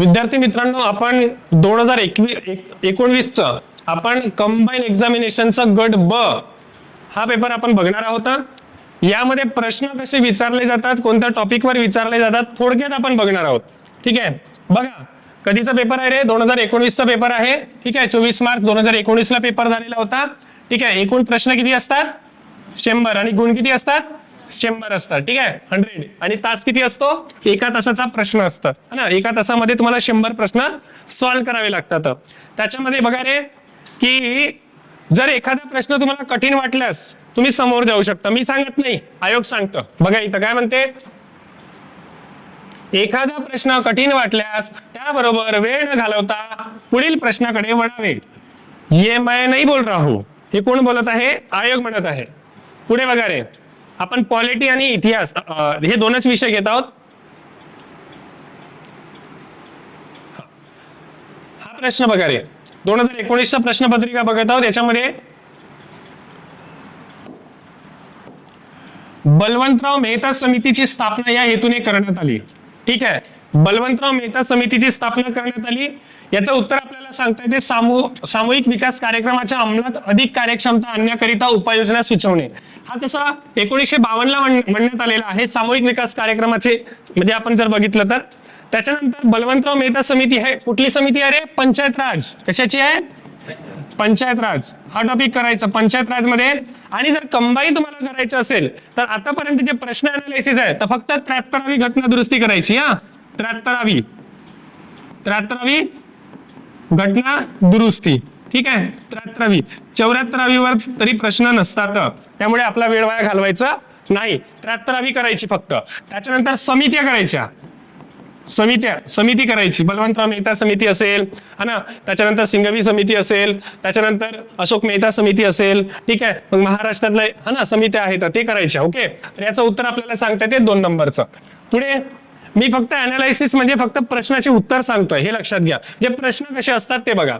विद्यार्थी मित्रांनो आपण दोन हजार एकवीस एकोणवीसच आपण कंबाईन एक्झामिनेशनचा गट ब हा पेपर आपण बघणार आहोत. यामध्ये प्रश्न कसे विचारले जातात कोणत्या टॉपिकवर विचारले जातात थोडक्यात आपण बघणार आहोत. ठीक आहे? बघा कधीचा पेपर आहे रे? दोन हजार एकोणवीसचा पेपर आहे. ठीक आहे? चोवीस मार्च दोन हजार एकोणीसला पेपर झालेला होता. ठीक आहे? एकूण प्रश्न किती असतात? शंभर. आणि गुण किती असतात? शंभर असतात ठीक आहे? हंड्रेड आणि तास किती असतो? एका तासाचा प्रश्न असतं. है ना? एका तासामध्ये तुम्हाला शंभर प्रश्न सॉल्व्ह करावे लागतात. त्याच्यामध्ये बघा रे की जर एखादा प्रश्न तुम्हाला कठीण वाटल्यास तुम्ही समोर जाऊ शकता. मी सांगत नाही. आयोग सांगतं. बघा इथं काय म्हणते? एखादा प्रश्न कठीण वाटल्यास त्याबरोबर वेळ न घालवता पुढील प्रश्नाकडे वळावे. ये मैं नाही बोल रहा. हे कोण बोलत आहे? आयोग म्हणत आहे. पुढे बघा रे. आपण पॉलिटी आणि इतिहास हे दोनच विषय घेत आहोत. हा प्रश्न बघा रे. दोन हजार एकोणीसचा प्रश्नपत्रिका बघत आहोत. याच्यामध्ये बलवंतराव मेहता समितीची स्थापना या हेतूने करण्यात आली. ठीक आहे? बलवंतराव मेहता समितीची स्थापना करण्यात आली. याचं उत्तर आपल्याला सांगता येते सामू सामूहिक विकास कार्यक्रमाच्या अंमलात अधिक कार्यक्षमता आणण्याकरिता उपाययोजना सुचवणे. हा तसा एकोणीसशे बावन्नला म्हणण्यात आलेला आहे. सामूहिक विकास कार्यक्रमाचे म्हणजे आपण जर बघितलं तर. त्याच्यानंतर बलवंतराव मेहता समिती आहे कुठली समिती अरे पंचायत राज. कशाची आहे? पंचायत राज. हा टॉपिक करायचा पंचायत राजमध्ये आणि जर कंबाईन तुम्हाला करायचं असेल तर आतापर्यंत जे प्रश्न अनालिसिस आहे तर फक्त त्र्याहत्तरावी घटना दुरुस्ती करायची हा. त्र्याहत्तरावी. त्र्याहत्तरावी घटना दुरुस्ती. ठीक आहे? त्र्याहत्तरावी. चौऱ्याहत्तरावीवर तरी प्रश्न नसतात. त्यामुळे आपला वेळ वाया घालवायचा नाही. त्र्याहत्तरावी करायची फक्त. त्याच्यानंतर समित्या करायच्या. समित्या समिती करायची. बलवंतराव मेहता समिती असेल हा ना? त्याच्यानंतर सिंघवी समिती असेल त्याच्यानंतर अशोक मेहता समिती असेल ठीक आहे? मग महाराष्ट्रातल्या हा ना समित्या आहेत ते करायच्या. ओके? तर याचं उत्तर आपल्याला सांगता येते दोन नंबरचं. पुढे मी फक्त अनालायसिस म्हणजे फक्त प्रश्नाचे उत्तर सांगतोय हे लक्षात घ्या. जे प्रश्न कसे असतात ते बघा.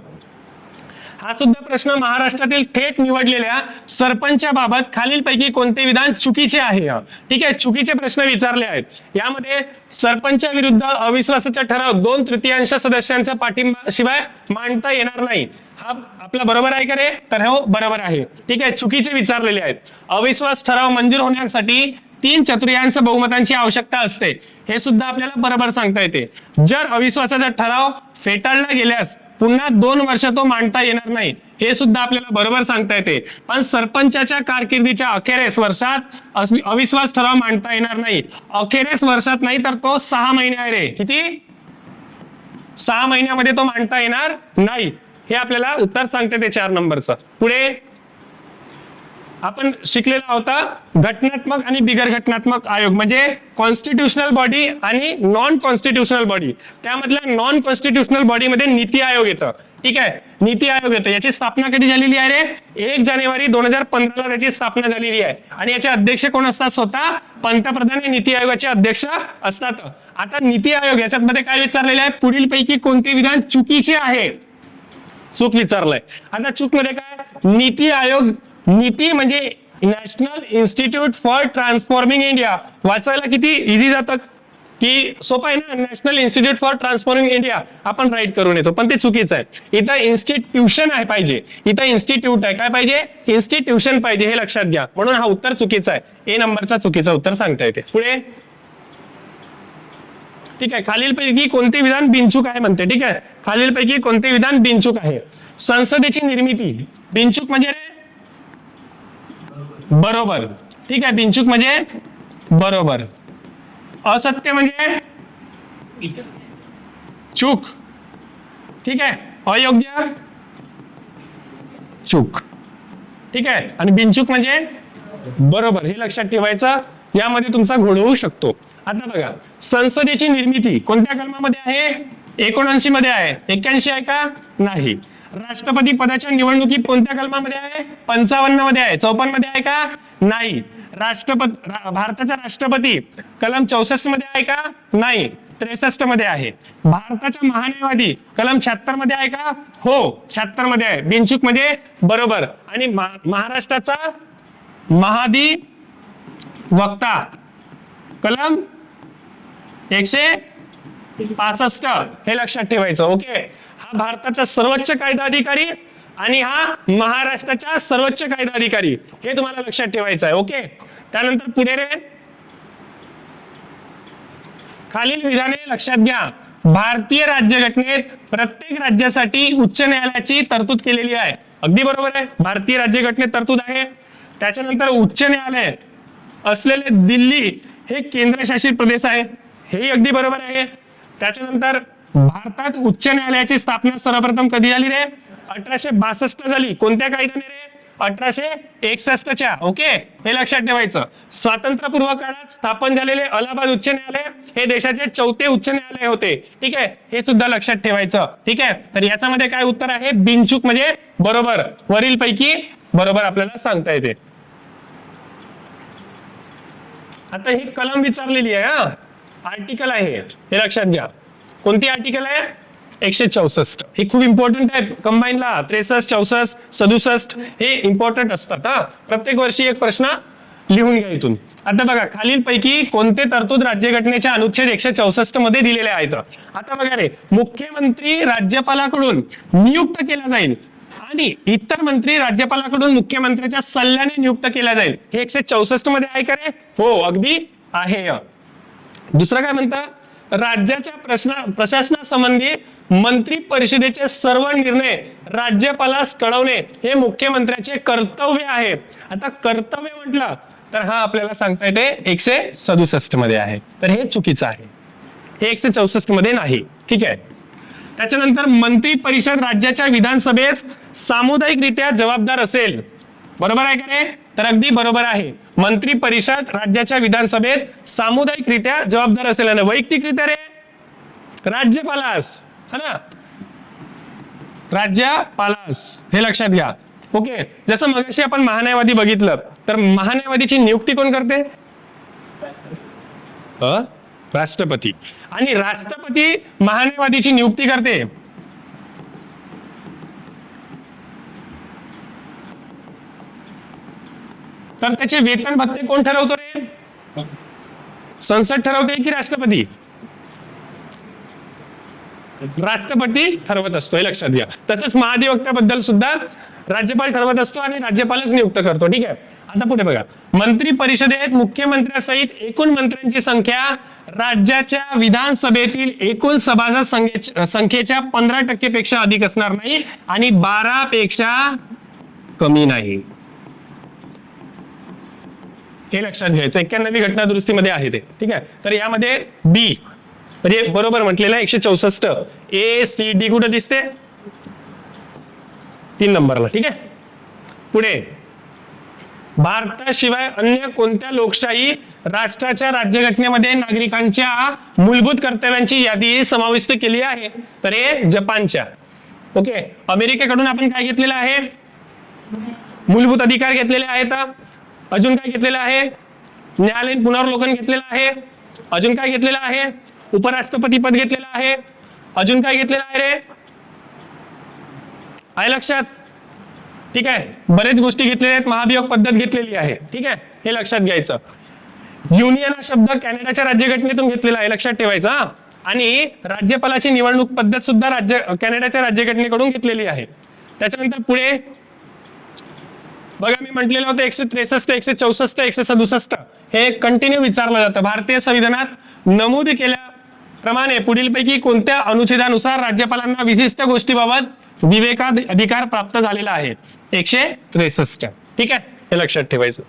हा सुद्धा प्रश्न महाराष्ट्रातील थेट निवडलेल्या सरपंचाबाबत खालीलपैकी कोणते विधान चुकीचे आहे? ठीक आहे चुकीचे प्रश्न विचारले आहेत. यामध्ये सरपंचा विरुद्ध अविश्वासाचा ठराव दोन तृतीयांश सदस्यांच्या पाठिंबा शिवाय मांडता येणार नाही. हा आपला बरोबर आहे का रे? तर हो बरोबर आहे. ठीक आहे चुकीचे विचारलेले आहेत. अविश्वास ठराव मंजूर होण्यासाठी तीन चतुर्यांश बहुमतांची आवश्यकता असते. हे सुद्धा आपल्याला बरोबर सांगता येते. जर अविश्वासाचा ठराव फेटाळला गेल्यास पुन्हा दोन वर्ष तो मांडता येणार नाही. हे सुद्धा आपल्याला बरोबर सांगता येते. पण सरपंचाच्या कारकिर्दीच्या अखेरेस वर्षात अविश्वास ठराव मांडता येणार नाही. अखेरेस वर्षात नाही तर तो सहा महिने आहे रे. किती? सहा महिन्यामध्ये तो मांडता येणार नाही. हे आपल्याला उत्तर सांगते ते चार नंबरचं. पुढे आपण शिकलेला होता घटनात्मक आणि बिगर घटनात्मक आयोग म्हणजे कॉन्स्टिट्युशनल बॉडी आणि नॉन कॉन्स्टिट्युशनल बॉडी त्यामधल्या नॉन कॉन्स्टिट्युशनल बॉडीमध्ये नीती आयोग येतं. ठीक आहे? नीती आयोग येतं. याची स्थापना कधी झालेली आहे रे? एक जानेवारी दोन हजार पंधराला त्याची स्थापना झालेली आहे. आणि याचे अध्यक्ष कोण असतात? स्वतः पंतप्रधान हे नीती आयोगाचे अध्यक्ष असतात. आता नीती आयोग याच्यात मध्ये काय विचारलेले आहे? पुढील पैकी कोणते विधान चुकीचे आहे? चूक विचारलंय. आता चूकमध्ये काय? नीती आयोग नीती म्हणजे national institute for transforming India. वाचायला किती इझी जातं? की सोपं आहे ना? National institute for transforming India. आपण राईट करून येतो. पण ते चुकीचं आहे. इथं इन्स्टिट्यूशन आहे पाहिजे. इथं इन्स्टिट्यूट आहे. काय पाहिजे? इन्स्टिट्यूशन पाहिजे. हे लक्षात घ्या. म्हणून हा उत्तर चुकीचा आहे. ए नंबरचा चुकीचा उत्तर सांगता येते. पुढे. ठीक आहे. खालीलपैकी कोणते विधान बिनचूक आहे म्हणते. ठीक आहे. खालीलपैकी कोणते विधान बिनचूक आहे? संसदेची निर्मिती. बिनचूक म्हणजे बरोबर. ठीक आहे बिनचूक म्हणजे बरोबर. असत्य म्हणजे चूक. ठीक आहे अयोग्य चूक. ठीक आहे आणि बिनचूक म्हणजे बरोबर. हे लक्षात ठेवायचं यामध्ये तुमचा घोळ होऊ शकतो. आता बघा संसदेची निर्मिती कोणत्या कलमामध्ये आहे? एकोणऐंशी मध्ये आहे. एक्क्याऐंशी आहे का? नाही. राष्ट्रपती पदाच्या निवडणुकी कोणत्या कलमामध्ये आहे? पंचावन्नमध्ये आहे. चौपन्नमध्ये आहे का? नाही. राष्ट्रपती रा- भारताचा राष्ट्रपती कलम चौसष्टमध्ये आहे का? नाही. त्रेसष्टमध्ये आहे. भारताचा महान्यायवादी कलम शहात्तरमध्ये आहे का? हो शहात्तरमध्ये आहे. बिनचूकमध्ये बरोबर. आणि महाराष्ट्राचा महादी वक्ता कलम एकशे पासष्ट हे लक्षात ठेवायचं. ओके? हा भारताचा सर्वोच्च कायदा अधिकारी आणि हा महाराष्ट्राचा सर्वोच्च कायदा अधिकारी. हे तुम्हाला लक्षात ठेवायचं आहे ओके? त्यानंतर पुढे रे. खालील विधाने लक्षात घ्या. भारतीय राज्यघटनेत प्रत्येक राज्यासाठी उच्च न्यायालयाची तरतूद केलेली आहे. अगदी बरोबर आहे. भारतीय राज्यघटनेत तरतूद आहे. त्याच्यानंतर उच्च न्यायालय असलेले दिल्ली हे केंद्रशासित प्रदेश आहे. हेही अगदी बरोबर आहे. त्याच्यानंतर भारतात उच्च न्यायालयाची स्थापना सर्वप्रथम कधी झाली रे? अठराशे बासष्ट झाली. कोणत्या कायद्याने रे? अठराशे एकसष्टच्या. ओके? हे लक्षात ठेवायचं. स्वातंत्र्यपूर्व काळात स्थापन झालेले अलाहाबाद उच्च न्यायालय हे देशाचे चौथे उच्च न्यायालय होते. ठीक आहे? हे सुद्धा लक्षात ठेवायचं. ठीक आहे? तर याच्यामध्ये काय उत्तर आहे? बिनचूक म्हणजे बरोबर. वरील पैकी बरोबर आपल्याला सांगता येते. आता ही कलम विचारलेली आहे हा. आर्टिकल आहे. हे लक्षात घ्या. कोणती आर्टिकल आहे? एकशे चौसष्ट. हे खूप इम्पॉर्टंट आहे. कंबाईनला त्रेसष्ट चौसष्ट सदुसष्ट हे इम्पॉर्टंट असतात हा. प्रत्येक वर्षी एक प्रश्न लिहून घ्या इथून. आता बघा खालील पैकी कोणते तरतूद राज्यघटनेच्या अनुच्छेद एकशे चौसष्टमध्ये दिलेले आहेत? आता बघा रे मुख्यमंत्री राज्यपालाकडून नियुक्त केला जाईल आणि इतर मंत्री राज्यपालाकडून मुख्यमंत्र्याच्या सल्ल्याने नियुक्त केला जाईल. हे एकशे चौसष्टमध्ये आहे का रे? हो अगदी आहे. दुसरं काय म्हणतं? राज्याच्या प्रश्न प्रशासनासंबंधी मंत्री परिषदेचे सर्व निर्णय राज्यपालास कळवणे हे मुख्यमंत्र्याचे कर्तव्य आहे. आता कर्तव्य म्हटलं तर हा आपल्याला सांगता येते एकशे सदुसष्टमध्ये आहे. तर हे चुकीचं आहे. हे एकशे चौसष्टमध्ये नाही. ठीक आहे? त्याच्यानंतर मंत्री परिषद राज्याच्या विधानसभेत सामुदायिकरित्या जबाबदार असेल. बरोबर आहे का तर अगदी बरोबर आहे. मंत्री परिषद राज्याच्या विधानसभेत सामुदायिकरित्या जबाबदार असेल आणि वैयक्तिकरित्या रे? राज्यपालास. है ना? राज्यपालास. हे लक्षात घ्या. ओके? जसं मगाशी आपण महान्यायवादी बघितलं तर महान्यायवादीची नियुक्ती कोण करते? राष्ट्रपती. आणि राष्ट्रपती महान्यायवादीची नियुक्ती करते. तर त्याचे वेतन भत्ते कोण ठरवतो रे? संसद ठरवते की राष्ट्रपती? राष्ट्रपती ठरवत असतो हे लक्षात घ्या. तसंच महाधिवक्त्याबद्दल सुद्धा राज्यपाल ठरवत असतो आणि राज्यपालच नियुक्त करतो ठीक आहे? आता पुढे बघा. मंत्री परिषदेत मुख्यमंत्र्यासहित एकूण मंत्र्यांची संख्या राज्याच्या विधानसभेतील एकूण सभासद संख्येच्या पंधरा टक्केपेक्षा अधिक असणार नाही आणि बारा पेक्षा कमी नाही. हे लक्षात घ्यायचं. एक्क्याण्णवी घटना दुरुस्तीमध्ये आहे ते. ठीक आहे? तर यामध्ये बी म्हणजे बरोबर म्हटलेलं आहे एकशे चौसष्ट. ए सी डी कुठे दिसते? तीन नंबरला. ठीक आहे? पुढे. भारताशिवाय अन्य कोणत्या लोकशाही राष्ट्राच्या राज्यघटनेमध्ये नागरिकांच्या मूलभूत कर्तव्यांची यादी समाविष्ट केली आहे? तर हे जपानच्या. ओके? अमेरिकेकडून आपण काय घेतलेलं आहे? मूलभूत अधिकार घेतलेले आहेत. अजून काय घेतलेलं आहे? न्यायालयीन पुनर्वलोकन घेतलेलं आहे. अजून काय घेतलेलं आहे? उपराष्ट्रपती पद घेतलेलं आहे. अजून काय घेतलेलं आहे रे? आहे लक्षात? ठीक आहे. बरेच गोष्टी घेतलेल्या आहेत. महाभियोग पद्धत घेतलेली आहे. ठीक आहे? हे लक्षात घ्यायचं. युनियन हा शब्द कॅनडाच्या राज्यघटनेतून घेतलेला आहे. लक्षात ठेवायचा आणि राज्यपालाची निवडणूक पद्धत सुद्धा राज्य कॅनडाच्या राज्यघटनेकडून घेतलेली आहे. त्याच्यानंतर पुढे बघा मी म्हटलेलं होतं एकशे त्रेसष्ट एकशे चौसष्ट एकशे सदुसष्ट. हे कंटिन्यू विचारलं जातं. भारतीय संविधानात नमूद केल्याप्रमाणे पुढीलपैकी कोणत्या अनुच्छेदानुसार राज्यपालांना विशिष्ट गोष्टीबाबत विवेकाधिकार प्राप्त झालेला आहे? एकशे त्रेसष्ट. ठीक आहे? हे लक्षात ठेवायचं.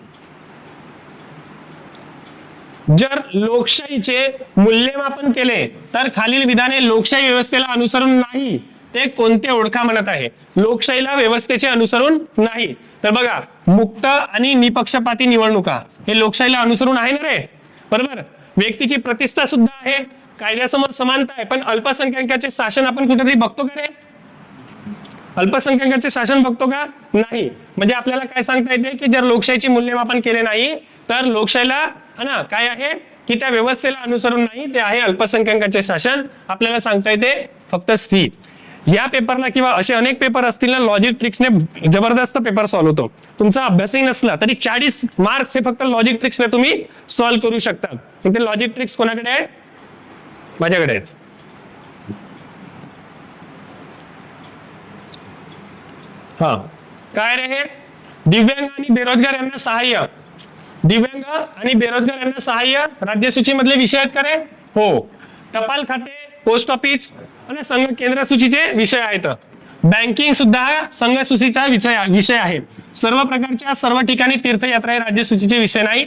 जर लोकशाहीचे मूल्यमापन केले तर खालील विधाने लोकशाही व्यवस्थेला अनुसरून नाही ते कोणते ओळखा म्हणत आहे? लोकशाहीला व्यवस्थेचे अनुसरून नाही. तर बघा मुक्त आणि निपक्षपाती निवडणुका हे लोकशाहीला अनुसरून आहे ना रे? बरोबर? व्यक्तीची प्रतिष्ठा सुद्धा आहे कायद्यासमोर समानता आहे पण अल्पसंख्याकाचे शासन आपण कुठेतरी बघतो का रे? अल्पसंख्याकाचे शासन बघतो का? नाही. म्हणजे आपल्याला काय सांगता येते की जर लोकशाहीचे मूल्यमापन केले नाही तर लोकशाहीला है ना काय आहे? की त्या व्यवस्थेला अनुसरून नाही ते आहे अल्पसंख्याकाचे शासन. आपल्याला सांगता येते फक्त सी. या पेपरला किंवा असे अनेक पेपर असतील ना लॉजिक ट्रिक्सने जबरदस्त पेपर सॉल्व्ह होतो. तुमचा अभ्यासही नसला तरी चाळीस मार्क्स हे फक्त लॉजिक ट्रिक्सने तुम्ही सॉल्व्ह करू शकता. ते लॉजिक ट्रिक्स कोणाकडे आहे माझ्याकडे आहेत. हा. काय रे हे? दिव्यांग आणि बेरोजगार यांना सहाय्य. दिव्यांग आणि बेरोजगार यांना सहाय्य. राज्यसूची मधले विषय आहेत का रे? हो. टपाल खाते पोस्ट ऑफिस आणि संघ केंद्र सूचीचे विषय आहेत. बँकिंग सुद्धा संघ सूचीचा विषय विषय आहे. सर्व प्रकारच्या सर्व ठिकाणी तीर्थयात्रा हे राज्य सूचीचे विषय नाही.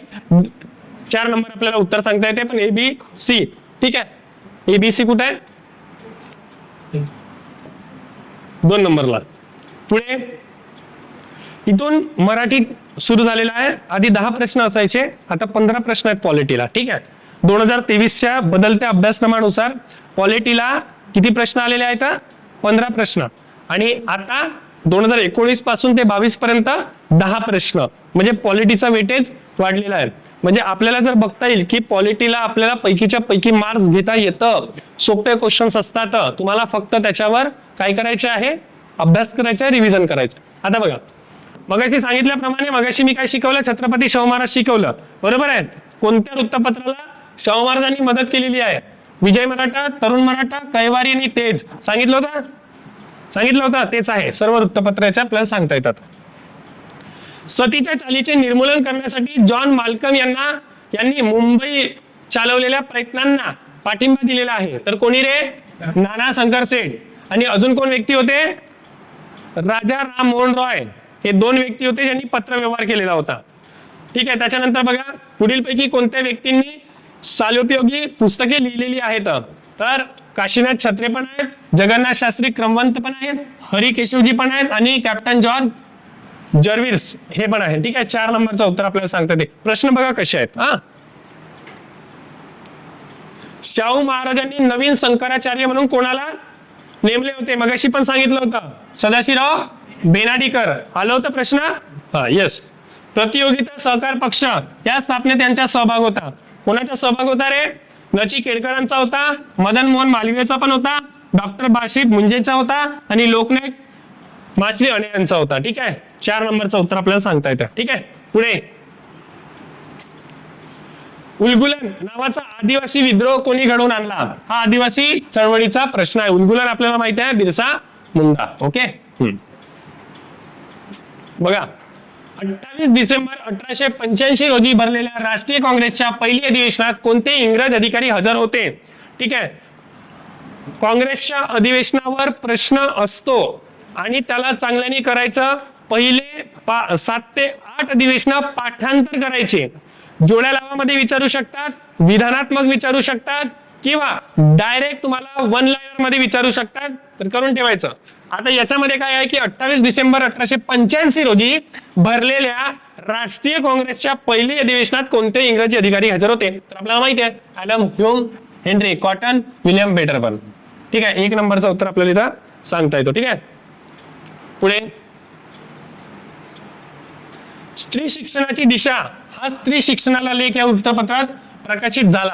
चार नंबर आपल्याला उत्तर सांगता येते पण ए बी सी ठीक आहे? ए बी सी कुठे आहे? दोन नंबरला. पुढे. इथून मराठीत सुरू झालेला आहे. आधी दहा प्रश्न असायचे आता पंधरा प्रश्न आहेत पॉलिटीला ठीक आहे? दोन हजार तेवीसच्या बदलत्या अभ्यासक्रमानुसार पॉलिटीला किती प्रश्न आलेले आहेत पंधरा प्रश्न. आणि आता दोन हजार एकोणीसपासून ते बावीस पर्यंत दहा प्रश्न. म्हणजे पॉलिटीचा वेटेज वाढलेला आहे. म्हणजे आपल्याला जर बघता येईल की पॉलिटीला आपल्याला पैकीच्या पैकी मार्क्स घेता येतं. सोपे क्वेश्चन्स असतात. तुम्हाला फक्त त्याच्यावर काय करायचे आहे? अभ्यास करायचा रिव्हिजन करायचं आता बघा. मगाशी सांगितल्याप्रमाणे मगाशी मी काय शिकवलं? छत्रपती शाहू महाराज शिकवलं. बरोबर आहे? कोणत्या वृत्तपत्राला शाहू महाराजांनी मदत केलेली आहे? विजय मराठा तरुण मराठा कैवारी आणि तेज. सांगितलं होतं? सांगितलं होतं. तेच आहे. सर्व वृत्तपत्राच्या आपल्याला सांगता येतात. सतीच्या चालीचे निर्मूलन करण्यासाठी जॉन मालकम यांना यांनी मुंबई चालवलेल्या प्रयत्नांना पाठिंबा दिलेला आहे. तर कोणी रे? नाना शंकर सेठ. आणि अजून कोण व्यक्ती होते? राजा राम मोहन रॉय. हे दोन व्यक्ती होते ज्यांनी पत्रव्यवहार केलेला होता. ठीक आहे. त्याच्यानंतर बघा. पुढील पैकी कोणत्या व्यक्तींनी सालोपयोगी पुस्तके लिहिलेली आहेत. तर काशीनाथ छत्रे पण आहेत जगन्नाथ शास्त्री क्रमवंत पण आहेत हरी केशवजी पण आहेत आणि कॅप्टन जॉर्ज जर्विर्स हे पण आहे ठीक आहे चार नंबरचं उत्तर आपल्याला सांगतात प्रश्न बघा कसे आहेत. हा. शाहू महाराजांनी नवीन शंकराचार्य म्हणून कोणाला नेमले होते? मगाशी पण सांगितलं होतं. सदाशिवराव बेनाडीकर. आलं होतं प्रश्न? हा येस प्रतियोगिता सहकार पक्ष या स्थापनेत त्यांचा सहभाग होता. कोणाचा सहभाग होता रे. नची केळकरांचा होता मदन मोहन मालवीयचा पण होता डॉक्टर बाशी मुंजेचा होता आणि लोकनायक माश्री अणे यांचा होता. ठीक आहे? चार नंबरचा उत्तर आपल्याला सांगता येतं. ठीक आहे? पुढे. उलगुलन नावाचा आदिवासी विद्रोह कोणी घडवून आणला? हा आदिवासी चळवळीचा प्रश्न आहे. उलगुलन आपल्याला माहिती आहे बिरसा मुंडा. ओके? हम्म. बघा. अठ्ठावीस डिसेंबर अठराशे पंच्याऐंशी रोजी भरलेल्या राष्ट्रीय काँग्रेसच्या पहिल्या अधिवेशनात कोणते इंग्रज अधिकारी हजर होते? ठीक आहे. काँग्रेसच्या अधिवेशनावर प्रश्न असतो आणि त्याला चांगल्याने करायचं पहिले पा- सात ते आठ अधिवेशन पाठांतर करायचे. जोड्या लावामध्ये विचारू शकतात विधानात्मक विचारू शकतात किंवा डायरेक्ट तुम्हाला वन लाईनरमध्ये विचारू शकतात. तर करून ठेवायचं. आता याच्यामध्ये काय आहे की अठ्ठावीस डिसेंबर अठराशे पंच्याऐंशी रोजी भरलेल्या राष्ट्रीय काँग्रेसच्या पहिल्या अधिवेशनात कोणते इंग्रजी अधिकारी हजर होते? तर आपल्याला माहिती आहे Adam Hume Henry Cotton William Wedderburn. ठीक आहे एक नंबरचं उत्तर आपल्याला इथं सांगता येतो. ठीक आहे? पुढे. स्त्री शिक्षणाची दिशा. हा स्त्री शिक्षणाला लेख या वृत्तपत्रात प्रकाशित झाला.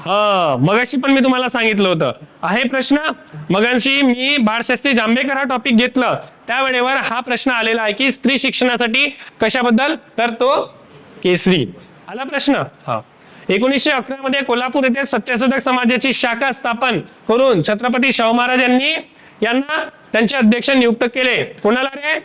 हा मगाशी पण मी तुम्हाला सांगितलं होतं. आहे प्रश्न? मगाशी मी बाळशास्त्री जांभेकर हा टॉपिक घेतलं. त्यावेळेवर हा प्रश्न आलेला आहे की स्त्री शिक्षणासाठी कशाबद्दल? तर तो केसरी. आला प्रश्न? हा. एकोणीसशे अकरा मध्ये कोल्हापूर येथे सत्यशोधक समाजाची शाखा स्थापन करून छत्रपती शाहू महाराज यांनी यांना त्यांचे अध्यक्ष नियुक्त केले. कोणाला रे?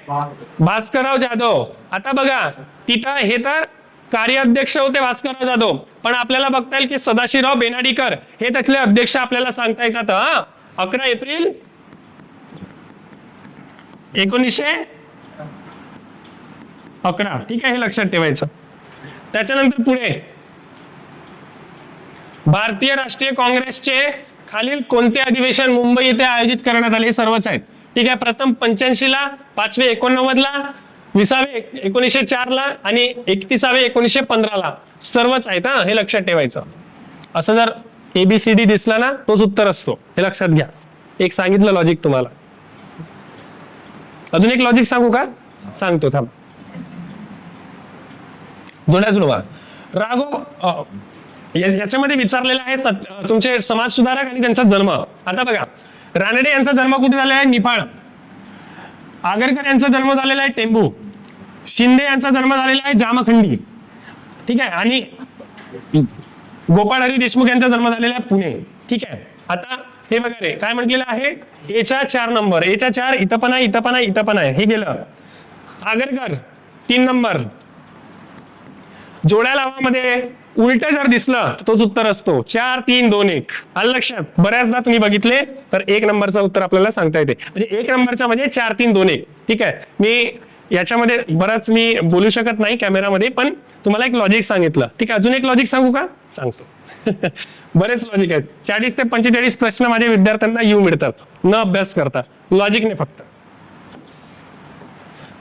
भास्करराव जाधव. आता बघा तिथं हे तर कार्याध्यक्ष होते भास्करराव जाधव. पण आपल्याला बघता येईल की सदाशिवराव बेनाडीकर हे त्यातले अध्यक्ष आपल्याला सांगता येतात हा. अकरा एप्रिल एकोणीसशे अकरा. ठीक आहे हे लक्षात ठेवायचं. त्याच्यानंतर पुढे. भारतीय राष्ट्रीय काँग्रेसचे खालील कोणते अधिवेशन मुंबई येथे आयोजित करण्यात आले हे सर्वच आहेत. ठीक आहे प्रथम पंच्याऐंशी ला पाचवे एकोणनव्वद ला विसावे एकोणीसशे चार ला आणि एकतीसावे एकोणीसशे पंधरा ला सर्वच आहेत हा हे लक्षात ठेवायचं. असं जर एबीसीडी दिसला ना तोच उत्तर असतो. हे लक्षात घ्या. एक सांगितलं लॉजिक तुम्हाला. अजून एक लॉजिक सांगू का? सांगतो थांब. जुन्या जुळवा. राघव याच्यामध्ये विचारलेलं आहे तुमचे समाज सुधारक आणि त्यांचा जन्म. आता बघा. रानडे यांचा जन्म कुठे झालेला आहे? निफाड. आगरकर यांचा जन्म झालेला आहे टेंबू. शिंदे यांचा जन्म झालेला आहे जामखंडी. ठीक आहे? आणि गोपाळ हरी देशमुख यांचा जन्म झालेला आहे पुणे. ठीक आहे? आता हे बघा रे काय म्हटलेलं आहे? एचा चार नंबर. एचा चार इथं पण आहे इथं पण आहे इथं पण आहे. हे गेलं. आगरकर तीन नंबर. जोड्या लावामध्ये उलट जर दिसलं तर तोच उत्तर असतो. चार तीन दोन एक. आलं लक्षात? बऱ्याचदा तुम्ही बघितले तर एक नंबरचं उत्तर आपल्याला सांगता येते. म्हणजे एक नंबरच्या म्हणजे चार तीन दोन एक. ठीक आहे? मी याच्यामध्ये बराच मी बोलू शकत नाही कॅमेरामध्ये पण तुम्हाला एक लॉजिक सांगितलं. ठीक आहे? अजून एक लॉजिक सांगू का? सांगतो. बरेच लॉजिक आहेत. चाळीस ते पंचेचाळीस प्रश्न माझ्या विद्यार्थ्यांना येऊ मिळतात. न अभ्यास करता. लॉजिकने फक्त.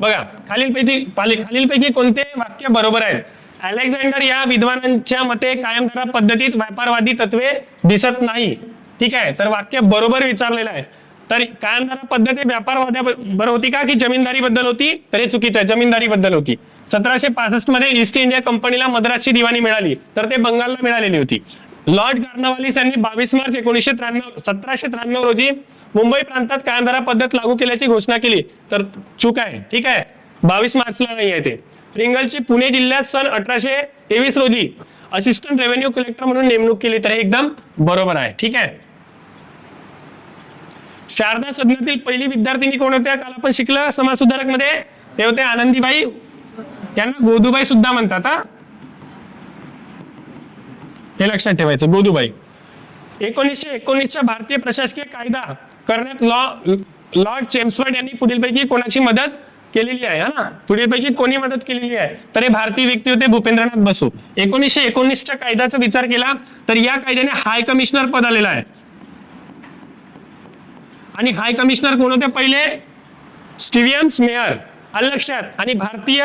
बघा खालीलपैकी पाली- खालीलपैकी कोणते वाक्य बरोबर आहेत? अलेक्झांडर या विद्वानांच्या मते कायमधारा पद्धतीत व्यापारवादी तत्वे दिसत नाही. ठीक आहे? तर वाक्य बरोबर विचारलेलं आहे. तर कायमधारा पद्धती व्यापारवाद्या बरोबर होती का? की जमीनदारी बद्दल होती? तर हे चुकीचं आहे. जमीनदारी बद्दल होती. सतराशे पासष्टमध्ये ईस्ट इंडिया कंपनीला मद्रासची दिवाणी मिळाली. तर ते बंगालला मिळालेली होती. लॉर्ड कार्नवालिस यांनी बावीस मार्च एकोणीसशे त्र्याण्णव सतराशे त्र्याण्णव रोजी मुंबई प्रांतात कायमधारा पद्धत लागू केल्याची घोषणा केली. तर चूक आहे. ठीक आहे? बावीस मार्चला नाही आहे ते. रिंगलची पुणे जिल्ह्यात सन अठराशे तेवीस रोजी असिस्टंट रेव्हेन्यू कलेक्टर म्हणून नेमणूक केली तर एकदम बरोबर आहे. ठीक आहे? शारदा सदनातील पहिली विद्यार्थिनी कोण होत्या? काल आपण शिकलं समाज सुधारकमध्ये ते होते आनंदीबाई. यांना गोदूबाई सुद्धा म्हणतात हा. हे लक्षात ठेवायचं गोदूबाई. एकोणीसशे एकोणीसच्या भारतीय प्रशासकीय कायदा करण्यात लॉ लॉर्ड चेम्सवर्ड यांनी पुढीलपैकी कोणाची मदत केलेली आहे हा ना? पुढीलपैकी कोणी मदत केलेली आहे? तर हे भारतीय व्यक्ती होते भूपेंद्रनाथ बसू. एकोणीसशे एकोणीसच्या कायद्याचा विचार केला तर या कायद्याने हाय कमिशनर पद आलेला आहे. आणि हाय कमिशनर कोण होते? पहिले स्टिवियन्स मेयर. आलं लक्षात? आणि भारतीय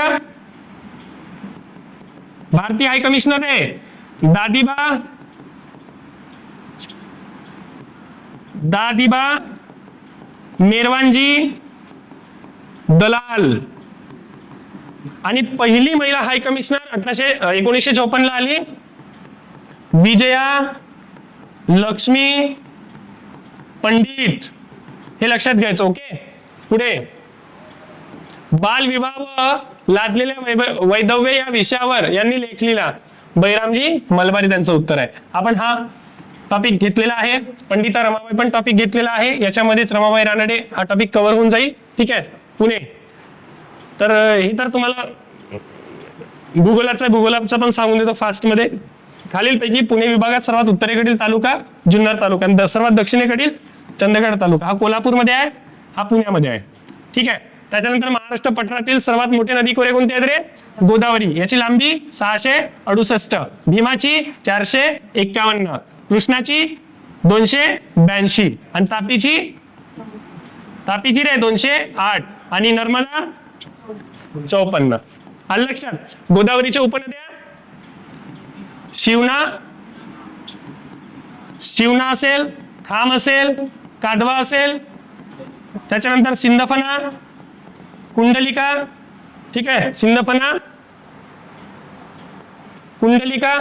भारतीय हाय कमिशनर आहे. दादिबा दादिबा मेरवानजी दलाल. आणि पहिली महिला हाय कमिशनर अठराशे एकोणीसशे चौपन्न ला आली. विजया लक्ष्मी पंडित. हे लक्षात घ्यायचं ओके? पुढे. बालविवाह व लादलेल्या वैधव्य या विषयावर यांनी लेख लिहिला. बैरामजी मलबारी त्यांचं उत्तर आहे. आपण हा टॉपिक घेतलेला आहे. पंडिता रमाबाई पण टॉपिक घेतलेला आहे. याच्यामध्येच रमाबाई रानडे हा टॉपिक कव्हर होऊन जाईल. ठीक आहे? पुणे. तर हे तर तुम्हाला भूगोलाचा भूगोलाचा पण सांगून देतो फास्टमध्ये. खालीलपैकी पुणे विभागात सर्वात उत्तरेकडील तालुका जुन्नर तालुका आणि सर्वात दक्षिणेकडील चंदगड तालुका. हा कोल्हापूरमध्ये आहे हा पुण्यामध्ये आहे. ठीक आहे? त्याच्यानंतर महाराष्ट्र पठारातील सर्वात मोठे नदी खोरे कोणते आहेत रे? गोदावरी. याची लांबी सहाशे अडुसष्ट भीमाची चारशे एक्कावन्न कृष्णाची दोनशे ब्याऐंशी आणि तापीची तापीची रे दोनशे आठ. आणि नर्मदा? चौपन्न. आलं लक्षात? गोदावरीच्या उपनद्या? शिवना? शिवना असेल खाम असेल काढवा असेल त्याच्यानंतर सिंदफना कुंडलिका ठीक आहे सिंदफना कुंडलिका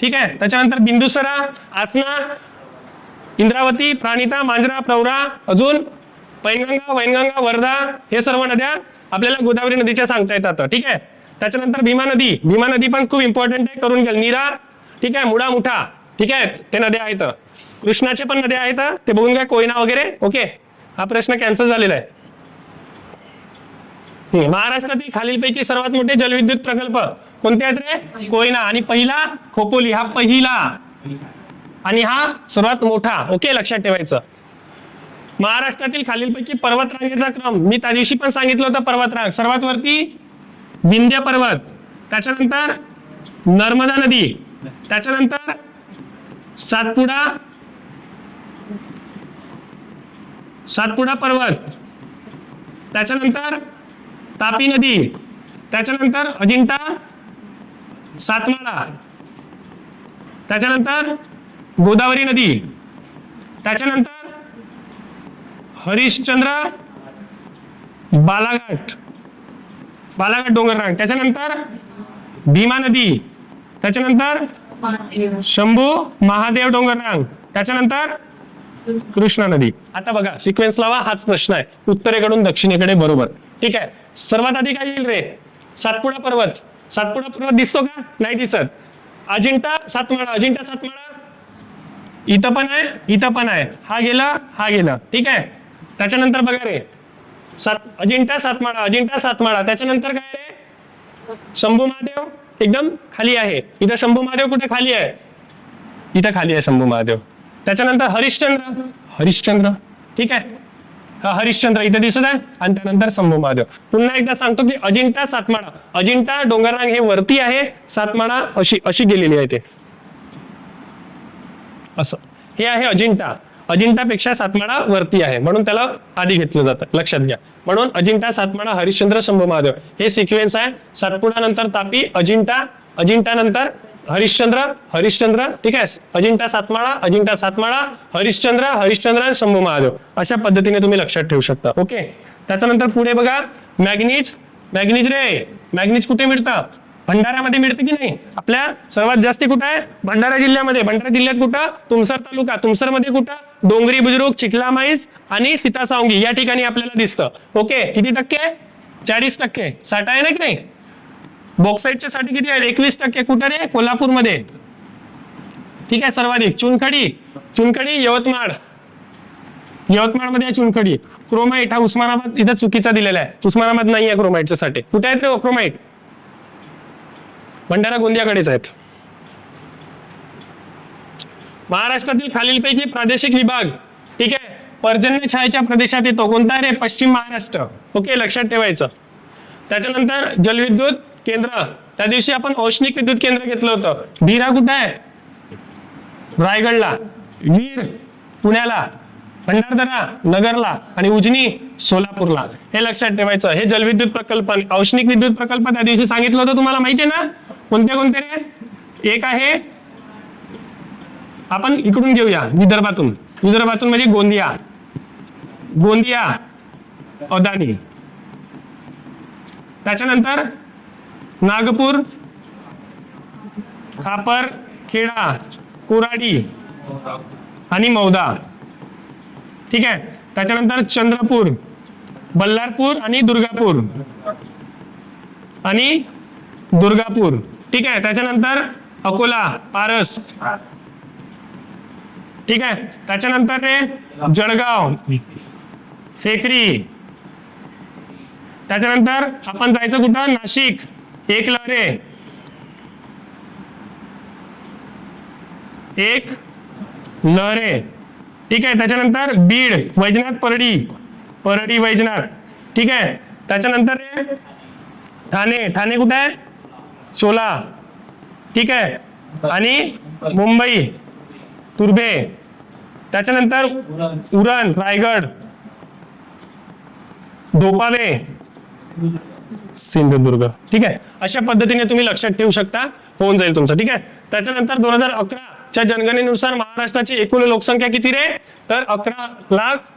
ठीक आहे त्याच्यानंतर बिंदुसरा आसना इंद्रावती प्राणिता मांजरा प्रवरा अजून पैनगंगा वैनगंगा वर्धा हे सर्व नद्या आपल्याला गोदावरी नदीच्या सांगता येतात. ठीक आहे? त्याच्यानंतर भीमा नदी. भीमा नदी पण खूप इम्पॉर्टंट आहे करून घ्या नीरा ठीक आहे? मुडा मुठा. ठीक आहे? ते नद्या आहेत. कृष्णाचे पण नद्या आहेत. ते बघून घ्या कोयना वगैरे. ओके? हा प्रश्न कॅन्सल झालेला आहे. महाराष्ट्रातील खालीलपैकी सर्वात मोठे जलविद्युत प्रकल्प कोणते आहेत रे? कोयना. आणि पहिला खोपोली. हा पहिला. आणि हा सर्वात मोठा. ओके? लक्षात ठेवायचं. महाराष्ट्रातील खालीलपैकी पर्वतरांगेचा क्रम. मी त्या दिवशी पण सांगितलं होतं पर्वतरांग सर्वात वरती विंध्य पर्वत त्याच्यानंतर नर्मदा नदी त्याच्यानंतर सातपुडा सातपुडा पर्वत त्याच्यानंतर तापी नदी त्याच्यानंतर अजिंठा सातमाळा त्याच्यानंतर गोदावरी नदी त्याच्यानंतर हरिश्चंद्र बालाघाट. बालाघाट डोंगररांग. त्याच्यानंतर भीमा नदी. त्याच्यानंतर शंभू महादेव डोंगररांग. त्याच्यानंतर कृष्णा नदी. आता बघा सिक्वेन्स लावा हाच प्रश्न आहे. उत्तरेकडून दक्षिणेकडे बरोबर. ठीक आहे? सर्वात आधी काय येईल रे? सातपुडा पर्वत. सातपुडा पर्वत दिसतो का? नाही दिसत. अजिंठा सातमाळा. अजिंठा सातमाळा? इथं पण आहे इथं पण आहे. हा गेला हा गेला. ठीक आहे? त्याच्यानंतर बघा रे. सात अजिंठा सातमाळा अजिंठा सातमाळा. त्याच्यानंतर काय रे? शंभू महादेव एकदम खाली आहे. इथं शंभू महादेव कुठे खाली आहे? इथं खाली आहे शंभू महादेव. त्याच्यानंतर हरिश्चंद्र. हरिश्चंद्र? ठीक आहे. हा हरिश्चंद्र इथे दिसत आहे. आणि त्यानंतर शंभू महादेव. पुन्हा एकदा सांगतो की अजिंठा सातमाळा. अजिंठा डोंगररांग हे वरती आहे. सातमाळा अशी अशी गेलेली आहे ते. असं. हे आहे अजिंठा. अजिंठापेक्षा सातमाळा वरती आहे. म्हणून त्याला आधी घेतलं जातं. लक्षात घ्या. म्हणून अजिंठा सातमाळा हरिश्चंद्र शंभू महादेव हे सिक्वेन्स आहे. सातपुडा नंतर तापी अजिंठा अजिंठा नंतर हरिश्चंद्र हरिश्चंद्र ठीक आहे? अजिंठा सातमाळा अजिंठा सातमाळा हरिश्चंद्र हरिश्चंद्र आणि शंभू महादेव. अशा पद्धतीने तुम्ही लक्षात ठेवू शकता. ओके? त्याच्यानंतर पुढे बघा. मॅग्नीज. मॅग्नीज रे. मॅग्नीज कुठे मिळतं? भंडाऱ्यामध्ये मिळतं की नाही? आपल्या सर्वात जास्ती कुठं आहे? भंडारा जिल्ह्यामध्ये. भंडारा जिल्ह्यात कुठं? तुमसर तालुका. तुमसरमध्ये कुठं? डोंगरी बुजुर्ग चिखला माईस आणि सीतासावंगी या ठिकाणी आपल्याला दिसतं. ओके? किती टक्के? चाळीस टक्के. साठ आहे ना की नाही? बॉक्साईटच्या साठी किती आहे एकवीस टक्के कुठं रे? कोल्हापूरमध्ये. ठीक आहे सर्वाधिक. चुनखडी. चुनखडी यवतमाळ. यवतमाळमध्ये आहे चुनखडी. क्रोमाइट हा उस्मानाबाद इथं चुकीचा दिलेला आहे. उस्मानाबाद नाही आहे क्रोमाइटच्या साठी. कुठे आहेत रे क्रोमाइट? भंडारा गोंदियाकडेच आहेत. महाराष्ट्रातील खालीलपैकी प्रादेशिक विभाग ठीक आहे? पर्जन्य छायेच्या प्रदेशात येतो. कोणता आहे रे? पश्चिम महाराष्ट्र. ओके लक्षात ठेवायचं. त्याच्यानंतर जलविद्युत केंद्र. त्या दिवशी आपण औष्णिक विद्युत केंद्र घेतलं होतं. धीरा कुठं आहे? रायगडला. वीर पुण्याला. भंडारदरा नगरला. आणि उजनी सोलापूरला. हे लक्षात ठेवायचं. हे जलविद्युत प्रकल्प औष्णिक विद्युत प्रकल्प त्या दिवशी सांगितलं होतं तुम्हाला. माहिती आहे ना? कोणते कोणते रे? एक आहे आपण इकडून घेऊया विदर्भातून. विदर्भातून म्हणजे गोंदिया. गोंदिया अदानी. त्याच्यानंतर नागपूर खापर खेडा कुराडी आणि मौदा. ठीक आहे? त्याच्यानंतर चंद्रपूर बल्लारपूर आणि दुर्गापूर. आणि दुर्गापूर. ठीक आहे? त्याच्यानंतर अकोला पारस. ठीक आहे? त्याच्यानंतर रे जळगाव. फेकरी. त्याच्यानंतर आपण जायचं कुठं? नाशिक. एक लहरे एक लहरे ठीक आहे? त्याच्यानंतर बीड. वैजनाथ परडी. परडी वैजनाथ. ठीक आहे? त्याच्यानंतर रे ठाणे. ठाणे कुठे आहे? चोला ठीक आहे? आणि मुंबई. तुर्भे त्याच्यानंतर उरण रायगड. धोपावे सिंधुदुर्ग. ठीक आहे? अशा पद्धतीने तुम्ही लक्षात ठेवू शकता. होऊन जाईल तुमचं. ठीक आहे? त्याच्यानंतर दोन हजार अकराच्या जनगणनेनुसार महाराष्ट्राची एकूण लोकसंख्या किती रे? तर अकरा लाख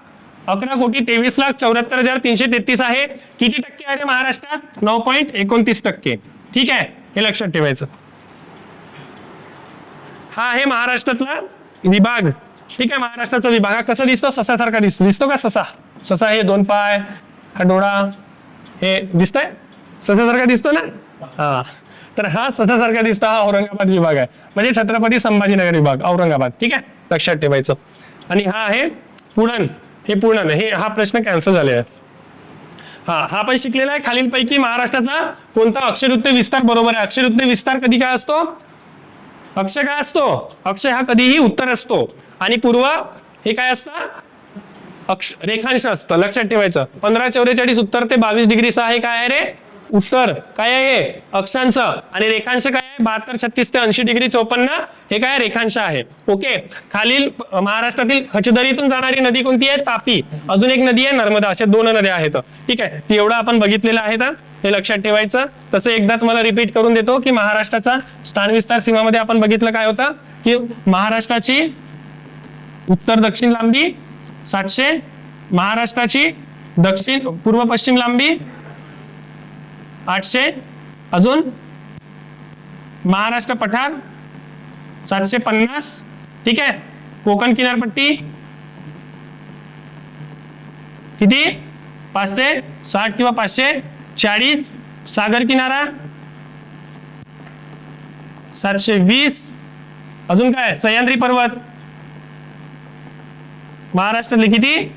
अकरा कोटी तेवीस लाख चौऱ्याहत्तर हजार तीनशे तेहतीस आहे. किती टक्के आहे महाराष्ट्रात? नऊ पॉईंट एकोणतीस टक्के. ठीक आहे? हे लक्षात ठेवायचं. हा आहे महाराष्ट्रातला विभाग. ठीक आहे महाराष्ट्राचा विभाग. हा कसा दिसतो? ससासारखा दिसतो. दिसतो का ससा? ससा हे दोन पाय हा डोळा हे दिसतंय? ससासारखा दिसतो ना? हा. तर हा ससासारखा दिसतो हा औरंगाबाद विभाग आहे. म्हणजे छत्रपती संभाजीनगर विभाग औरंगाबाद. ठीक आहे? लक्षात ठेवायचं. आणि हा आहे पुणन हे पुणन हे हा प्रश्न कॅन्सल झालेला आहे. हा हा पण शिकलेला आहे. खालीलपैकी महाराष्ट्राचा कोणता अक्षरयुक्त विस्तार? बरोबर आहे. अक्षरयुक्त विस्तार कधी काय असतो? अक्षय काय असतो? अक्षय हा कधीही उत्तर असतो. आणि पूर्व हे काय असतं? अक्ष रेखांश असतं. लक्षात ठेवायचं. पंधरा चौवेचाळीस उत्तर ते बावीस डिग्री सहा हे काय आहे रे? उत्तर. काय आहे अक्षांश. आणि रेखांश काय? आहे बहात्तर छत्तीस ते ऐंशी डिग्री चौपन्न हे काय रेखांश आहे. ओके? खालील महाराष्ट्रातील खचदरीतून जाणारी नदी कोणती आहे? तापी. अजून एक नदी आहे नर्मदा. अशा दोन नद्या आहेत. ठीक आहे? ती एवढं आपण बघितलेलं आहे तर हे लक्षात ठेवायचं. तसं एकदा तुम्हाला रिपीट करून देतो की महाराष्ट्राचा स्थान विस्तार सीमामध्ये आपण बघितलं काय होतं? की महाराष्ट्राची उत्तर दक्षिण लांबी सातशे महाराष्ट्राची दक्षिण पूर्व पश्चिम लांबी आठशे अजून महाराष्ट्र पठार सातशे पन्नास ठीक आहे? कोकण किनारपट्टी. किती? पाचशे साठ किंवा पाचशे? चाळीस सागर किनारा. सातशे वीस. अजून काय? सह्याद्री पर्वत. महाराष्ट्रातले किती?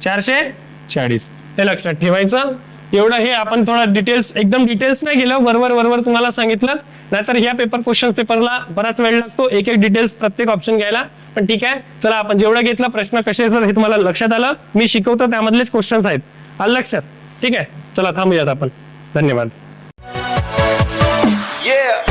चारशे चाळीस. हे लक्षात ठेवायचं. एवढं हे आपण थोडा डिटेल्स एकदम डिटेल्स नाही गेलं बरोबर बरोबर तुम्हाला सांगितलं. नाहीतर ह्या पेपर क्वेश्चन पेपरला बराच वेळ लागतो. एक एक डिटेल्स प्रत्येक ऑप्शन घ्यायला. पण ठीक आहे. चला आपण जेवढं घेतलं प्रश्न कसे असतात हे तुम्हाला लक्षात आलं. मी शिकवतो त्यामधलेच क्वेश्चन्स आहेत. आलं लक्षात? ठीक आहे. चला थांबूयात आपण. धन्यवाद. Yeah.